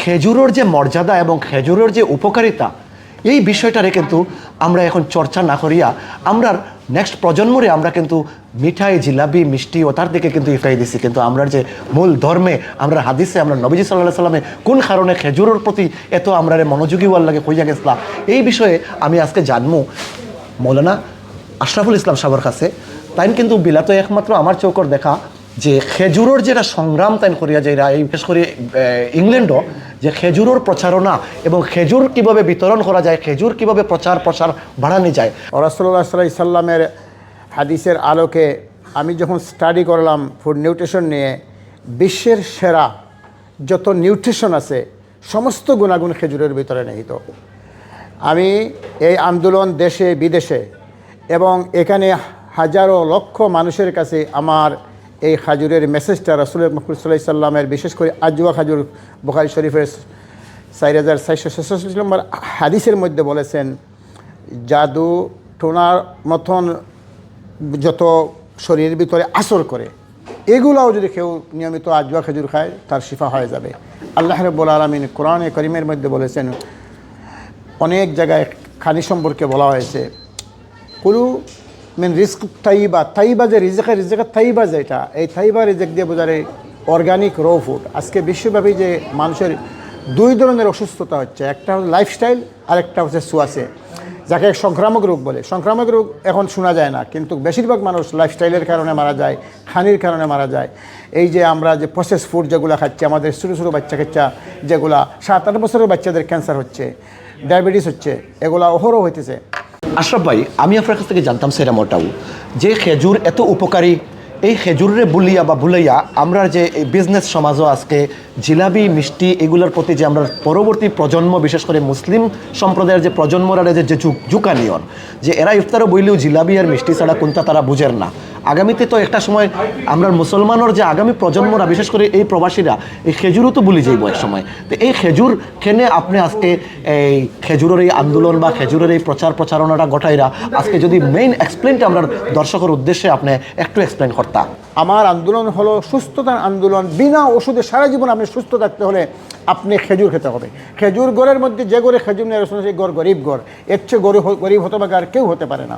খেজুরের যে মর্যাদা এবং খেজুরের যে উপকারিতা, এই বিষয়টারে কিন্তু আমরা এখন চর্চা না করিয়া আমরা নেক্সট প্রজন্মরে আমরা কিন্তু মিঠাই, জিলাপি, মিষ্টি ও তার দিকে কিন্তু ইফাই দিছি। কিন্তু আমরা যে মূল ধর্মে আমরা হাদিসে আমরা নবীজি সাল্লাহ সাল্লামে কোন কারণে খেজুরের প্রতি এত আমরা মনোযোগী হওয়ার লাগে হইয়া গেছিলাম এই বিষয়ে আমি আজকে জানব মৌলানা আশরাফুল ইসলাম সাহর কাছে। তাই কিন্তু বিলাত একমাত্র আমার চৌকর দেখা যে খেজুরের যেটা সংগ্রাম তাই করিয়া যে এই বিশেষ করে ইংল্যান্ডও যে খেজুরের প্রচারণা এবং খেজুর কীভাবে বিতরণ করা যায়, খেজুর কীভাবে প্রচার প্রসার বাড়ানো যায়। রসল্লা সাল্লাহ সাল্লামের হাদিসের আলোকে আমি যখন স্টাডি করলাম ফুড নিউট্রিশন নিয়ে, বিশ্বের সেরা যত নিউট্রিশন আছে, সমস্ত গুণাগুণ খেজুরের ভিতরে নিহিত। আমি এই আন্দোলন দেশে, বিদেশে এবং এখানে হাজারো লক্ষ মানুষের কাছে আমার এই খাজুরের মেসেজটা রসুল মহমুদ সাল্লাহ সাল্লামের, বিশেষ করে আজুয়া খাজুর বুখারি শরীফের চার হাজার চারশো ছেষট্টি নম্বর হাদিসের মধ্যে বলেছেন, জাদু টোনার মতন যত শরীরের ভিতরে আসর করে, এগুলাও যদি কেউ নিয়মিত আজুয়া খেজুর খায়, তার শিফা হয়ে যাবে। আল্লাহ রব্বুল আলমিন কোরআনে করিমের মধ্যে বলেছেন, অনেক জায়গায় খানি সম্পর্কে বলা হয়েছে, কুলু মেন রিস্ক তাইবা তাইবা যে রিজেকের রিজেকের তাইবা যেটা এই তাইবা রিজেক দিয়ে বোঝারে অর্গানিক র ফুড আজকে বিশ্বব্যাপী যে মানুষের দুই ধরনের অসুস্থতা হচ্ছে একটা হচ্ছে লাইফস্টাইল আর একটা হচ্ছে সুয়াসে যাকে সংক্রামক রোগ বলে সংক্রামক রোগ এখন শোনা যায় না কিন্তু বেশিরভাগ মানুষ লাইফস্টাইলের কারণে মারা যায় খানির কারণে মারা যায় এই যে আমরা যে প্রসেস ফুড যেগুলো খাচ্ছি আমাদের ছোটো ছোটো বাচ্চা কাচ্চা যেগুলা সাত আট বছরের বাচ্চাদের ক্যান্সার হচ্ছে ডায়াবেটিস হচ্ছে, এগুলা অহরহ হইতেছে। আশরাফ ভাই, আমি আপনার কাছ থেকে জানতাম সেরা মোটাও যে খেজুর এত উপকারী, এই খেজুরে বুলিয়া বা বুলাইয়া আমরা যে এই বিজনেস সমাজও আজকে, জিলাবি, মিষ্টি এগুলোর প্রতি যে আমরা পরবর্তী প্রজন্ম, বিশেষ করে মুসলিম সম্প্রদায়ের যে প্রজন্মরা যে যে যুগ যুকানিয়ন যে এরা ইফতারও বইলেও জিলাবি আর মিষ্টি ছাড়া কোনটা তারা বুঝের না। আগামীতে তো একটা সময় আমরা মুসলমানের যে আগামী প্রজন্মরা, বিশেষ করে এই প্রবাসীরা, এই খেজুরও তো ভুলে যাইব এক সময়। তো এই খেজুর কেনে আপনি আজকে এই খেজুরের এই আন্দোলন বা খেজুরের এই প্রচার প্রচারণাটা ঘটাইরা, আজকে যদি মেইন এক্সপ্লেনটা আমরা দর্শকের উদ্দেশ্যে আপনি একটু এক্সপ্লেন করতাম আমার আন্দোলন হলো সুস্থতার আন্দোলন। বিনা ওষুধে সারা জীবন আপনি সুস্থ থাকতে হলে আপনি খেজুর খেতে হবে। খেজুর গড়ের মধ্যে যে গড়ে খেজুর রসুন সেই গড় গরিব গড়। এর চেয়ে গরিব গরিব হতে পারে আর কেউ হতে পারে না।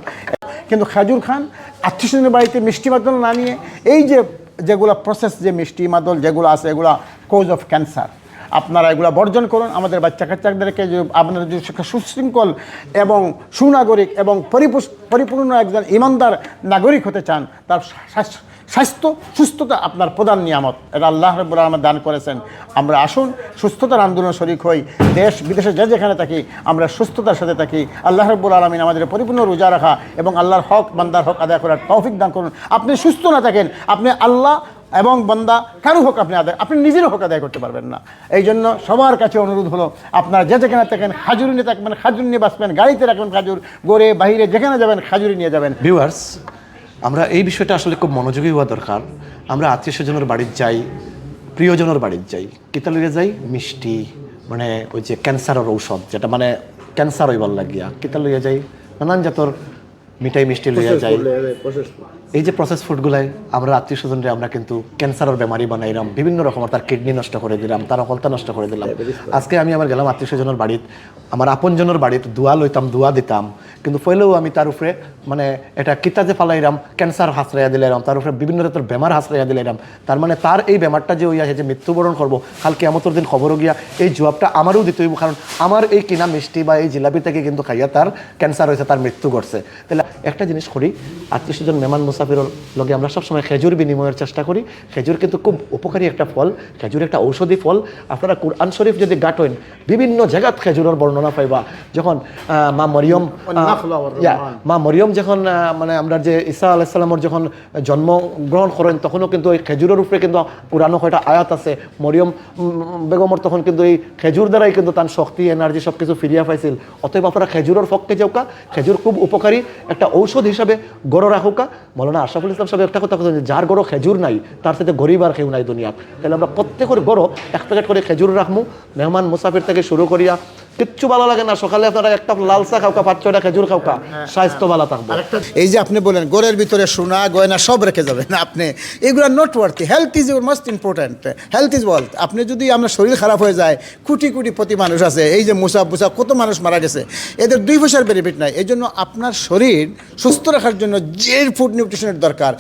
কিন্তু খাজুর খান, আত্মীয়স্বজনের বাড়িতে মিষ্টি মাদল না নিয়ে, এই যে যেগুলো প্রসেস যে মিষ্টি মাদল যেগুলো আছে, এগুলো কোজ অফ ক্যান্সার আপনারা এগুলো বর্জন করুন। আমাদের বাচ্চা কাচ্চাদেরকে যে আপনারা যদি সুশৃঙ্খল এবং সুনাগরিক এবং পরিপূর্ণ একজন ইমানদার নাগরিক হতে চান, তার স্বাস্থ্য- সুস্থতা আপনার প্রধান নিয়ামত। এটা আল্লাহ রব্বুল আলমের দান করেছেন। আমরা আসুন, সুস্থতার আন্দোলন শরিক হই। দেশ, বিদেশে যে যেখানে থাকি, আমরা সুস্থতার সাথে থাকি। আল্লাহ রব্বুল আলমিন আমাদের পরিপূর্ণ রোজা রাখা এবং আল্লাহর হক, বান্দার হক আদায় করার তৌফিক দান করুন। আপনি সুস্থ না থাকেন, আপনি আল্লাহ এবং বন্দা কারও হোক আপনি আদায় আপনি নিজেরও হোক আদায় করতে পারবেন না। এই জন্য সবার কাছে অনুরোধ হলো, আপনারা যে যেখানে থাকেন খাজুর নিয়ে থাকবেন, খাজুর নিয়ে বাঁচবেন, গাড়িতে রাখবেন খাজুর, গড়ে বাহিরে যেখানে যাবেন, খাজুরি নিয়ে যাবেন। ভিউয়ার্স আমরা এই বিষয়টা আসলে খুব মনোযোগী হওয়া দরকার। আমরা আত্মীয় স্বজনের বাড়ির যাই, প্রিয়জনের বাড়ির যাই। কিতালিরে যাই, মিষ্টি মানে ওই যে ক্যান্সারের ঔষধ, যেটা মানে ক্যান্সার হইবার লাগিয়া। কিতালিয়ে যাই, নানান জাতর মিঠাই মিষ্টি লইয়া যাই। এই যে প্রসেস ফুডগুলাই আমরা আত্মীয় স্বজনরে আমরা কিন্তু ক্যান্সারের বেমারি বানাইলাম বিভিন্ন রকমের তার কিডনি নষ্ট করে দিলাম তার অকলতা নষ্ট করে দিলাম। আজকে আমি আমার গেলাম আত্মীয় স্বজনের বাড়িত আমার আপনজনের বাড়িত দোয়া লইতাম দোয়া দিতাম। কিন্তু ফইলেও আমি তার উপরে মানে এটা কিতা যে ফালাইরাম ক্যান্সার হাসরাইয়া দিলাম তার উপরে বিভিন্ন ধরনের বেমার হাসরাইয়া দিলাম তার মানে তার এই বেমারটা যে হইয়া যে মৃত্যুবরণ করব কালকে এমতর দিন খবরও গিয়া এই জবাবটা আমারও দিতে হইব, কারণ আমার এই কিনা মিষ্টি বা এই জিলাপি থেকে কিন্তু খাইয়া তার ক্যান্সার হয়েছে তার মৃত্যু ঘটছে। তাহলে একটা জিনিস করি আত্মীয় স্বজন মেহমান মুসাফিরের লগে আমরা সবসময় খেজুর বিনিময়ের চেষ্টা করি। খেজুর কিন্তু খুব উপকারী একটা ফল, খেজুর একটা ঔষধি ফল। আপনারা কুরআন শরীফ যদি গাটোয়েন বিভিন্ন জায়গাত খেজুরের বর্ণনা পাইবা। যখন মা মরিয়ম ইয়া, মা মরিয়ম যখন মানে আমরা যে ঈসা আলাইসাল্লামর যখন জন্ম গ্রহণ করেন তখনও কিন্তু এই খেজুরের উপরে কিন্তু পুরানো কয়টা আয়াত আছে। মরিয়ম বেগমর তখন কিন্তু এই খেজুর দ্বারাই কিন্তু তার শক্তি এনার্জি সব কিছু ফিরিয়া পাইছিল। অতএব আপনারা খেজুরের পক্ষে যাওকা খেজুর খুব উপকারী একটা ঔষধ হিসাবে গড় রাখুকা। মৌলানা আশরাফুল ইসলাম সাহেব একটা কথা কথা যার গড় খেজুর নাই তার সাথে গরিব আর কেউ নাই দুনিয়া তাহলে আমরা প্রত্যেকের গড় এক প্যাকেট করে খেজুর রাখমু। মেহমান মুসাফির থেকে শুরু করিয়া কিচ্ছু ভালো লাগে না সকালে আপনারা একটা লাল চা খাওকা পাঁচ ছয়টা খেজুর খাওকা স্বাস্থ্য ভালো থাকবে। এই যে আপনি বলেন গোরের ভিতরে সোনা গয়না সব রেখে যাবেন আপনি। এগুলো not worthy health is your most important health is wealth আপনি যদি আপনার শরীর খারাপ হয়ে যায় কোটি কোটি প্রতি মানুষ আছে এই যে মুসাফ মুসাফ কত মানুষ মারা গেছে এদের দুই পয়সার বেনিফিট নাই। এই জন্য আপনার শরীর সুস্থ রাখার জন্য যে ফুড নিউট্রিশনের দরকার।